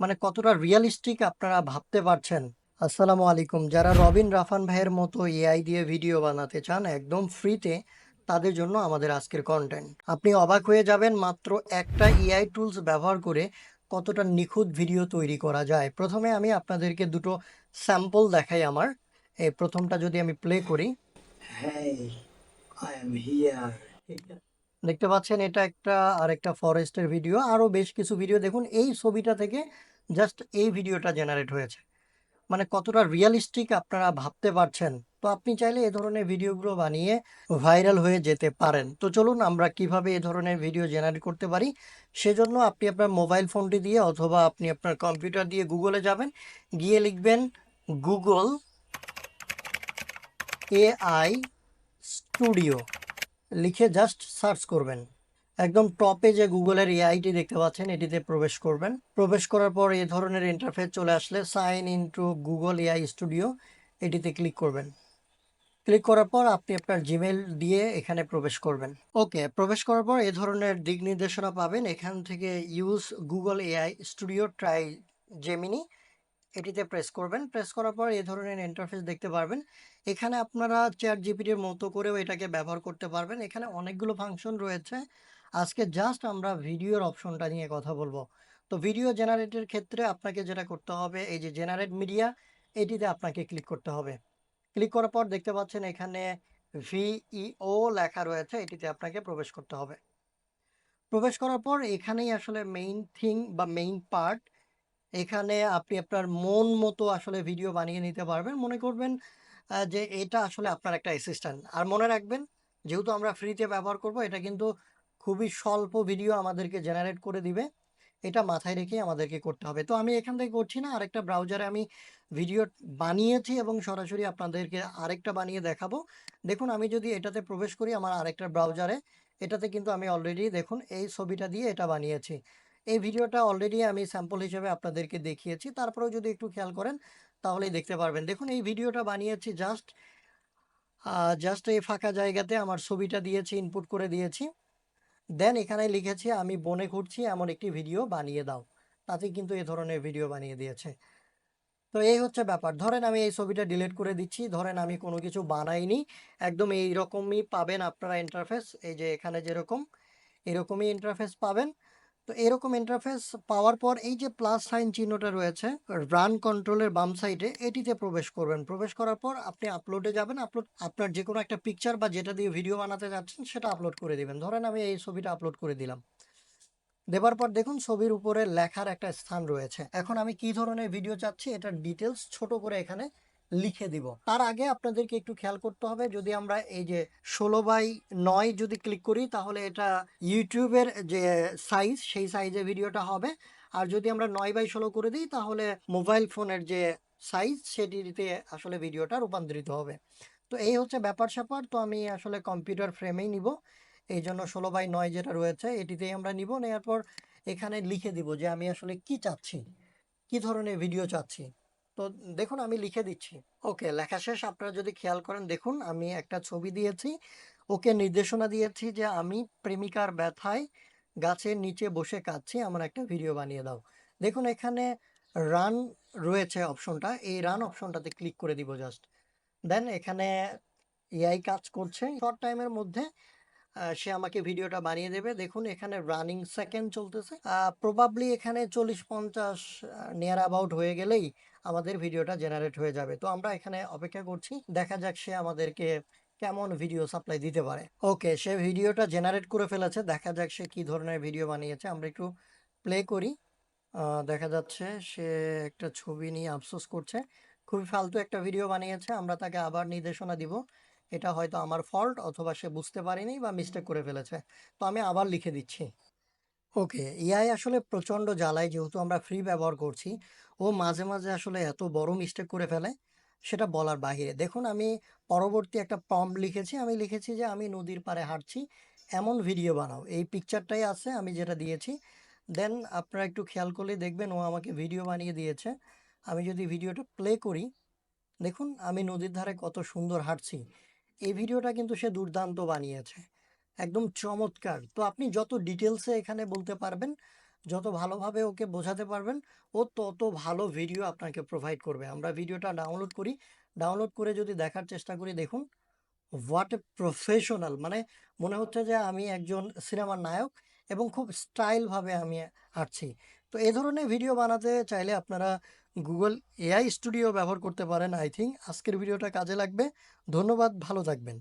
মানে কতটা রিয়েলিস্টিক আপনারা ভাবতে পারছেন? আসসালামু আলাইকুম। যারা রবিন রাফান ভাইয়ের মতো এআই দিয়ে ভিডিও বানাতে চান একদম ফ্রিতে তাদের জন্য আমাদের আজকের কন্টেন্ট আপনি অবাক হয়ে যাবেন মাত্র একটা এআই টুলস ব্যবহার করে কতটা নিখুঁত ভিডিও তৈরি করা যায়। প্রথমে আমি আপনাদেরকে দুটো স্যাম্পল দেখাই আমার। এই প্রথমটা যদি আমি প্লে করি। Here. দেখতে পাচ্ছেন এটা একটা আরেকটা ফরেস্টের ভিডিও। আরও বেশ কিছু ভিডিও। দেখুন, এই ছবিটা থেকে জাস্ট এই ভিডিওটা জেনারেট হয়েছে। মানে কতটা রিয়েলিস্টিক আপনারা ভাবতে পারছেন। তো আপনি চাইলে এ ধরনের ভিডিওগুলো বানিয়ে ভাইরাল হয়ে যেতে পারেন। তো চলুন, আমরা কীভাবে এ ধরনের ভিডিও জেনারেট করতে পারি? সেজন্য আপনি আপনার মোবাইল ফোনটি দিয়ে অথবা আপনি আপনার কম্পিউটার দিয়ে গুগলে যাবেন। গিয়ে লিখবেন গুগল এআই স্টুডিও লিখে জাস্ট সার্চ করবেন। একদম টপে যে গুগলের এআইটি দেখতে পাচ্ছেন, এটিতে প্রবেশ করবেন। প্রবেশ করার পর এ ধরনের ইন্টারফেস চলে আসলে sign in to Google AI studio এটিতে ক্লিক করবেন। ক্লিক করার পর আপনি আপনার জিমেল দিয়ে এখানে প্রবেশ করবেন। ওকে প্রবেশ করার পর এ ধরনের দিক নির্দেশনা পাবেন। এখান থেকে use Google AI studio try Gemini এটিতে প্রেস করবেন। প্রেস করার পর এ ধরনের ইন্টারফেস দেখতে পারবেন। এখানে আপনারা চ্যাট জিপিটির মতো করেও এটাকে ব্যবহার করতে পারবেন। এখানে অনেকগুলো ফাংশন রয়েছে। আজকে জাস্ট আমরা ভিডিওর অপশনটা নিয়ে কথা বলব। তো ভিডিও জেনারেটের ক্ষেত্রে আপনাকে যেটা করতে হবে, এই যে জেনারেট মিডিয়া এটিতে আপনাকে ক্লিক করতে হবে। ক্লিক করার পর দেখতে পাচ্ছেন এখানে ভিইও লেখা রয়েছে, এটিতে আপনাকে প্রবেশ করতে হবে। প্রবেশ করার পর এখানেই আসলে মেইন থিং বা মেইন পার্ট এখানে আপনি আপনার মন মতো আসলে ভিডিও বানিয়ে নিতে পারবেন। মনে করবেন যে এটা আসলে আপনার একটা অ্যাসিস্ট্যান্ট আর মনে রাখবেন, যেহেতু আমরা ফ্রিতে ব্যবহার করব, এটা কিন্তু খুবই স্বল্প ভিডিও আমাদেরকে জেনারেট করে দিবে। এটা মাথায় রেখে আমাদেরকে করতে হবে। তো আমি এখান থেকে করছি না, আরেকটা ব্রাউজারে আমি ভিডিও বানিয়েছি এবং সরাসরি আপনাদেরকে আরেকটা বানিয়ে দেখাবো। দেখুন, আমি যদি এটাতে প্রবেশ করি আমার আরেকটা ব্রাউজারে এটাতে কিন্তু আমি অলরেডি দেখুন, এই ছবিটা দিয়ে এটা বানিয়েছি। এই ভিডিওটা অলরেডি আমি স্যাম্পল হিসেবে আপনাদেরকে দেখিয়েছি। তারপরেও যদি একটু খেয়াল করেন তাহলেই দেখতে পারবেন। দেখুন, এই ভিডিওটা বানিয়েছি জাস্ট জাস্ট এই ফাঁকা জায়গাতে আমার ছবিটা দিয়েছি ইনপুট করে দিয়েছি। দেন এখানে লিখেছি, আমি বনে ঘুরছি, এমন একটি ভিডিও বানিয়ে দাও। তাতে কিন্তু এ ধরনের ভিডিও বানিয়ে দিয়েছে। তো এই হচ্ছে ব্যাপার। ধরেন, আমি এই ছবিটা ডিলিট করে দিচ্ছি। ধরেন, আমি কোনো কিছু বানাইনি। একদম এই রকমই পাবেন আপনারা ইন্টারফেস এই যে এখানে যেরকম, এরকমই ইন্টারফেস পাবেন। তো এরকম ইন্টারফেস পাওয়ার পর এই যে প্লাস সাইন চিহ্নটা রয়েছে রান কন্ট্রোলের বাম সাইডে এটিতে প্রবেশ করবেন। প্রবেশ করার পর আপনি আপলোডে যাবেন আপলোড আপনার যে কোনো একটা পিকচার বা যেটা দিয়ে ভিডিও বানাতে যাচ্ছেন, সেটা আপলোড করে দিবেন। ধরেন আমি এই ছবিটা আপলোড করে দিলাম। দেবার পর দেখুন ছবির উপরে লেখার একটা স্থান রয়েছে। এখন আমি কি ধরনের ভিডিও চাচ্ছি, এটার ডিটেলস ছোট করে এখানে লিখে দিব। তার আগে আপনাদেরকে একটু খেয়াল করতে হবে, যদি আমরা এই যে ষোলো বাই নয় যদি ক্লিক করি, তাহলে এটা ইউটিউবের যে সাইজ সেই সাইজে ভিডিওটা হবে। আর যদি আমরা নয় বাই ষোলো করে দিই, তাহলে মোবাইল ফোনের যে সাইজ সেটিতে আসলে ভিডিওটা রূপান্তরিত হবে। তো এই হচ্ছে ব্যাপার স্যাপার। তো আমি আসলে কম্পিউটার ফ্রেমেই নিব। এই জন্য ষোলো বাই নয় যেটা রয়েছে, এটিতেই আমরা নিব। নেওয়ার পর এখানে লিখে দিব যে আমি আসলে কি চাচ্ছি, কি ধরনের ভিডিও চাচ্ছি। তো দেখুন, আমি লিখে দিচ্ছি। ওকে, লেখা শেষ। আপনারা যদি খেয়াল করেন, দেখুন, আমি একটা ছবি দিয়েছি। ওকে নির্দেশনা দিয়েছি যে আমি প্রেমিকার ব্যথায় গাছের নিচে বসে কাঁদছি। আমার একটা ভিডিও বানিয়ে দাও। দেখুন, এখানে রান রয়েছে অপশনটা। এই রান অপশনটাতে ক্লিক করে দিব জাস্ট দেন এখানে এআই কাজ করছে। শর্ট টাইমের মধ্যে সে আমাকে ভিডিওটা বানিয়ে দেবে। দেখুন, এখানে রানিং সেকেন্ড চলতেছে। প্রবাবলি এখানে চল্লিশ পঞ্চাশ নিয়ার অ্যাবাউট হয়ে গেলেই আমাদের ভিডিওটা জেনারেট হয়ে যাবে। তো আমরা এখানে অপেক্ষা করছি, দেখা যাক সে আমাদেরকে কেমন ভিডিও সাপ্লাই দিতে পারে। ওকে সে ভিডিওটা জেনারেট করে ফেলেছে, দেখা যাক সে কি ধরনের ভিডিও বানিয়েছে। আমরা একটু প্লে করি। দেখা যাচ্ছে সে একটা ছবি নিয়ে আফসোস করছে। খুবই ফালতু একটা ভিডিও বানিয়েছে, আমরা তাকে আবার নির্দেশনা দিব। এটা হয়তো আমার ফল্ট অথবা সে বুঝতে পারেনি বা মিস্টেক করে ফেলেছে। তো আমি আবার লিখে দিচ্ছি। ওকে এআই আসলে প্রচণ্ড জ্বালায় যেহেতু আমরা ফ্রি ব্যবহার করছি। ও মাঝে মাঝে আসলে এত বড় মিস্টেক করে ফেলে, সেটা বলার বাহিরে। দেখুন, আমি পরবর্তী একটা প্রম্পট লিখেছি। আমি লিখেছি যে, আমি নদীর পাড়ে হাঁটছি, এমন ভিডিও বানাও। এই পিকচারটাই আছে, আমি যেটা দিয়েছি। দেন আপনারা একটু খেয়াল করলে দেখবেন, ও আমাকে ভিডিও বানিয়ে দিয়েছে। আমি যদি ভিডিওটা প্লে করি, দেখুন, আমি নদীর ধারে কত সুন্দর হাঁটছি। এই ভিডিওটা কিন্তু সে দুর্দান্ত বানিয়েছে। একদম চমৎকার। তো আপনি যত ডিটেলসে এখানে বলতে পারবেন, যত ভালোভাবে ওকে বোঝাতে পারবেন, ও তত ভালো ভিডিও আপনাকে প্রোভাইড করবে। আমরা ভিডিওটা ডাউনলোড করি। ডাউনলোড করে যদি দেখার চেষ্টা করি, দেখুন হোয়াট এ প্রফেশনাল মানে মনে হচ্ছে যে আমি একজন সিনেমার নায়ক এবং খুব স্টাইলভাবে আমি আঁটছি। তো এই ধরনের ভিডিও বানাতে চাইলে আপনারা গুগল এআই স্টুডিও ব্যবহার করতে পারেন আই থিঙ্ক আজকের ভিডিওটা কাজে লাগবে। ধন্যবাদ, ভালো থাকবেন।